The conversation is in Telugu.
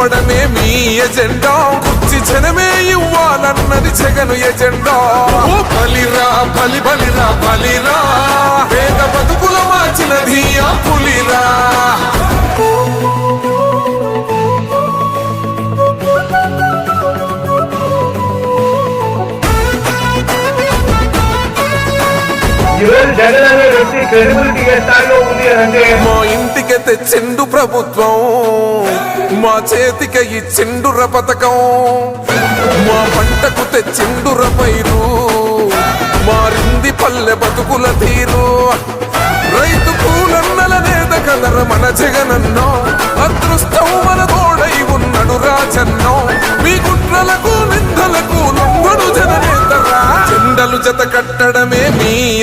కూర్చోవడమే మీ ఎజెండా. కుర్చి జనమే ఇవ్వాలన్నది జగను ఎజెండా. ఓ బలిరా బలి బలిరా బలిరా. పేద బతుకుల మార్చినది ఆ పులిరా. ఈరోజు జగన్ క్రెడిబిలిటీ ఏ స్థాయిలో ఉంది అంటే మా ఇంటికి తెచ్చిండు ప్రభుత్వం మా చేతికి ఇచ్చిండుర పథకం మా పంటకు తెచ్చిండుర పైరు మారింది పల్లె బతుకుల తీరు. రైతు కూలన్నల నేత కదర మన జగనన్నో అదృష్టం మన తోడై ఉన్నడు రాజన్నో. మీ కుట్రలకు నిందలకు లొంగడు జననేతరా? జెండలు జత కట్టడ